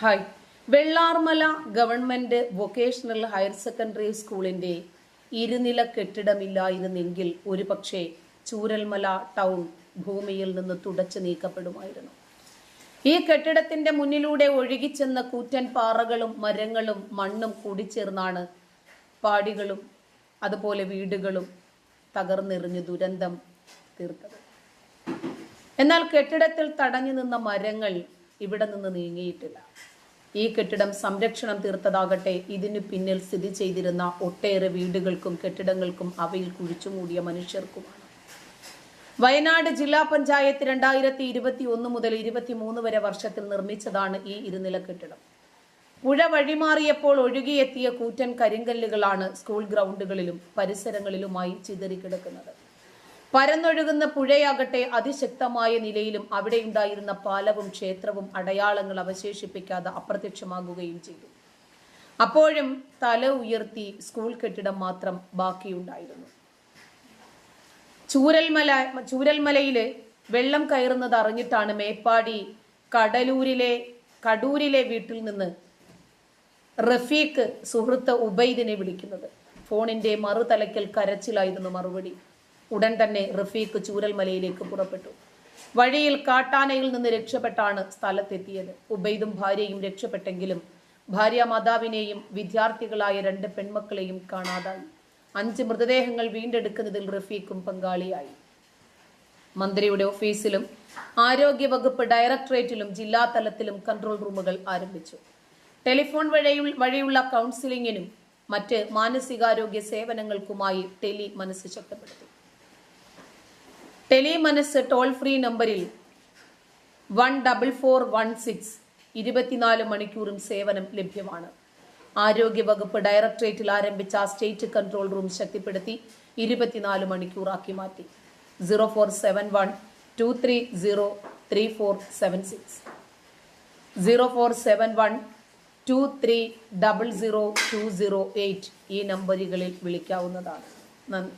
Hi Vellarmala government vocational higher secondary സ്കൂളിന്റെ ഇരുനില കെട്ടിടമില്ലായിരുന്നെങ്കിൽ ഒരുപക്ഷെ ചൂരൽമല ടൗൺ ഭൂമിയിൽ നിന്ന് തുടച്ചു നീക്കപ്പെടുമായിരുന്നു. ഈ കെട്ടിടത്തിന്റെ മുന്നിലൂടെ ഒഴുകിച്ചെന്ന കൂറ്റൻ പാറകളും മരങ്ങളും മണ്ണും കൂടിച്ചേർന്നാണ് പാടികളും അതുപോലെ വീടുകളും തകർന്നെറിഞ്ഞ് ദുരന്തം തീർത്തത്. എന്നാൽ കെട്ടിടത്തിൽ തടഞ്ഞു നിന്ന മരങ്ങൾ ഇവിടെ നിന്ന് നീങ്ങിയിട്ടില്ല. ഈ കെട്ടിടം സംരക്ഷണം തീർത്തതാകട്ടെ ഇതിനു പിന്നിൽ സ്ഥിതി ചെയ്തിരുന്ന ഒട്ടേറെ വീടുകൾക്കും കെട്ടിടങ്ങൾക്കും അവയിൽ കുഴിച്ചുമൂടിയ മനുഷ്യർക്കുമാണ്. വയനാട് ജില്ലാ പഞ്ചായത്ത് രണ്ടായിരത്തി ഇരുപത്തി ഒന്ന് മുതൽ ഇരുപത്തിമൂന്ന് വരെ വർഷത്തിൽ നിർമ്മിച്ചതാണ് ഈ ഇരുനില കെട്ടിടം. പുഴ വഴിമാറിയപ്പോൾ ഒഴുകിയെത്തിയ കൂറ്റൻ കരിങ്കല്ലുകളാണ് സ്കൂൾ ഗ്രൗണ്ടുകളിലും പരിസരങ്ങളിലുമായി ചിതറിക്കിടക്കുന്നത്. പരന്നൊഴുകുന്ന പുഴയാകട്ടെ അതിശക്തമായ നിലയിലും അവിടെയുണ്ടായിരുന്ന പാലവും ക്ഷേത്രവും അടയാളങ്ങൾ അവശേഷിപ്പിക്കാതെ അപ്രത്യക്ഷമാകുകയും ചെയ്തു. അപ്പോഴും തല ഉയർത്തി സ്കൂൾ കെട്ടിടം മാത്രം ബാക്കിയുണ്ടായിരുന്നു. ചൂരൽമല ചൂരൽമലയിൽ വെള്ളം കയറുന്നത് അറിഞ്ഞിട്ടാണ് മേപ്പാടി കടലൂരിലെ കടൂരിലെ വീട്ടിൽ നിന്ന് റഫീഖ് സുഹൃത്ത് ഉബൈദിനെ വിളിക്കുന്നത്. ഫോണിന്റെ മറുതലയ്ക്കൽ കരച്ചിലായിരുന്നു മറുപടി. ഉടൻ തന്നെ റഫീഖ് ചൂരൽമലയിലേക്ക് പുറപ്പെട്ടു. വഴിയിൽ കാട്ടാനയിൽ നിന്ന് രക്ഷപ്പെട്ടാണ് സ്ഥലത്തെത്തിയത്. ഉബൈദും ഭാര്യയും രക്ഷപ്പെട്ടെങ്കിലും ഭാര്യ മാതാവിനെയും വിദ്യാർത്ഥികളായ രണ്ട് പെൺമക്കളെയും കാണാതായി. അഞ്ച് മൃതദേഹങ്ങൾ വീണ്ടെടുക്കുന്നതിൽ റഫീഖും പങ്കാളിയായി. മന്ത്രിയുടെ ഓഫീസിലും ആരോഗ്യവകുപ്പ് ഡയറക്ടറേറ്റിലും ജില്ലാ തലത്തിലും കൺട്രോൾ റൂമുകൾ ആരംഭിച്ചു. ടെലിഫോൺ വഴിയുള്ള വഴിയുള്ള കൗൺസിലിങ്ങിനും മറ്റ് മാനസികാരോഗ്യ സേവനങ്ങൾക്കുമായി ടെലി മനസ്സ് ശക്തപ്പെടുത്തി. ടെലി മനസ് ടോൾ ഫ്രീ നമ്പറിൽ one double four one six ഇരുപത്തിനാല് മണിക്കൂറും സേവനം ലഭ്യമാണ്. ആരോഗ്യവകുപ്പ് ഡയറക്ടറേറ്റിൽ ആരംഭിച്ച സ്റ്റേറ്റ് കൺട്രോൾ റൂം ശക്തിപ്പെടുത്തി ഇരുപത്തിനാല് മണിക്കൂറാക്കി മാറ്റി. Zero four seven one two three zero three four seven six. Zero four seven one two three double zero two zero eight ഈ നമ്പറുകളിൽ വിളിക്കാവുന്നതാണ്. നന്ദി.